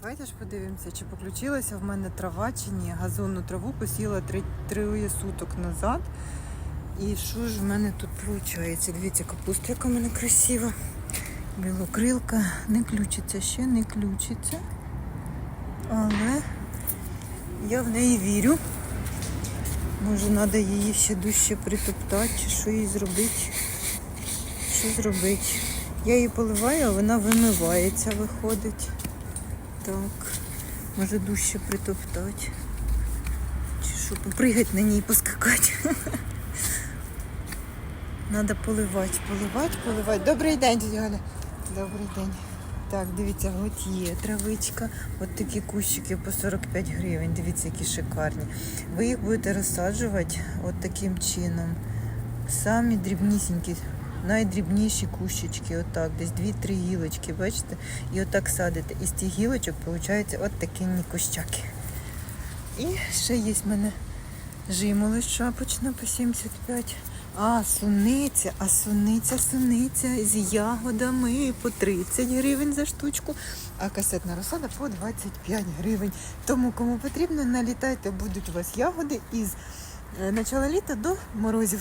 давайте ж подивимося, чи поключилася в мене трава чи ні. Газонну траву посіла три, троє суток назад. І що ж в мене тут виходить? Дивіться, капуста, яка в мене красива. Білокрилка не включиться, ще не включиться. Але я в неї вірю. Може, треба її ще дужче притоптати, чи що їй зробити. Що зробити? Я її поливаю, а вона вимивається, виходить. Так. Може дужче притоптати. Чи що, попригати на ній, поскакати. Треба поливати, поливати, поливати. Добрий день, дядя. Добрий день. Так, дивіться, от є травичка. От такі кущики по 45 гривень. Дивіться, які шикарні. Ви їх будете розсаджувати от таким чином. Самі дрібнісінькі, найдрібніші кущички, отак, десь 2-3 гілочки, бачите? І отак садите. І з тих гілочок виходять от такі кущаки. І ще є в мене жимолость шапочна по 75. А, суниця, а суниця, суниця з ягодами по 30 гривень за штучку, а касетна розсада по 25 гривень. Тому кому потрібно, налітайте, будуть у вас ягоди із е, начала літа до морозів.